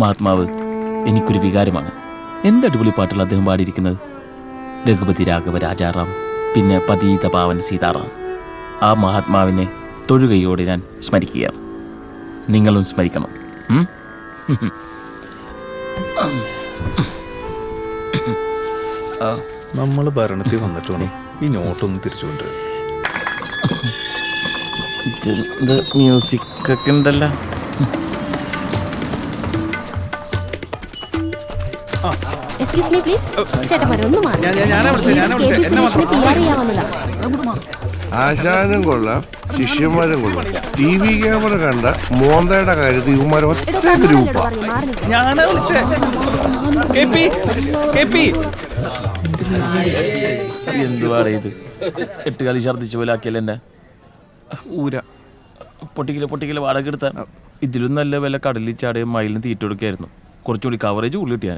മഹാത്മാവ് എനിക്കൊരു വികാരമാണ്. എന്ത് അടിപൊളി പാട്ടുകൾ അദ്ദേഹം പാടിയിരിക്കുന്നത്? രഘുപതി രാഘവ രാജാറാം പിന്നെ പതീത പാവൻ സീതാറാം. ആ മഹാത്മാവിനെ തൊഴുകയോടെ ഞാൻ സ്മരിക്കുകയാണ്. നിങ്ങളും സ്മരിക്കണം? നമ്മൾ ഭരണത്തിൽ വന്നിട്ടുണ്ട് ഈ നോട്ടൊന്ന് തിരിച്ചു കൊണ്ടുവരാൻ ഇത് ഇത് മ്യൂസിക് ഒക്കെ ഉണ്ടല്ലോ. എക്സ്ക്യൂസ് മീ പ്ലീസ് ചേട്ടന്മാരെ ഒന്ന് മാറി. ഞാൻ- ഞാൻ- ഞാനാ വിളിച്ചത്, ഞാനാ വിളിച്ചത്. എന്നെ സുരേഷിനെ പി ആർ ചെയ്യാവുന്നതാ. ആശാനും കൊള്ളാം ശിഷ്യന്മാരും കൊള്ളാം. ടി വി ക്യാമറ കണ്ട മോന്തയുടെ കാര്യത്തിൽ ഇവന്മാർ ഒറ്റ ഗ്രൂപ്പാ. എന്തുവാടേ ഇത്? എട്ട് കളി ഛർദ്ദിച്ച പോലെ ആക്കിയല്ലേ എന്നെ? ഊര. പൊട്ടിക്കൽ പൊട്ടിക്കൽ വാടക എടുത്താൽ ഇതിലും നല്ല വില കടലിൽ ചാടിയ മയിലിന് തീറ്റ കൊടുക്കായിരുന്നു. കുറച്ചുകൂടി കവറേജ് ഉള്ളിട്ടിയാ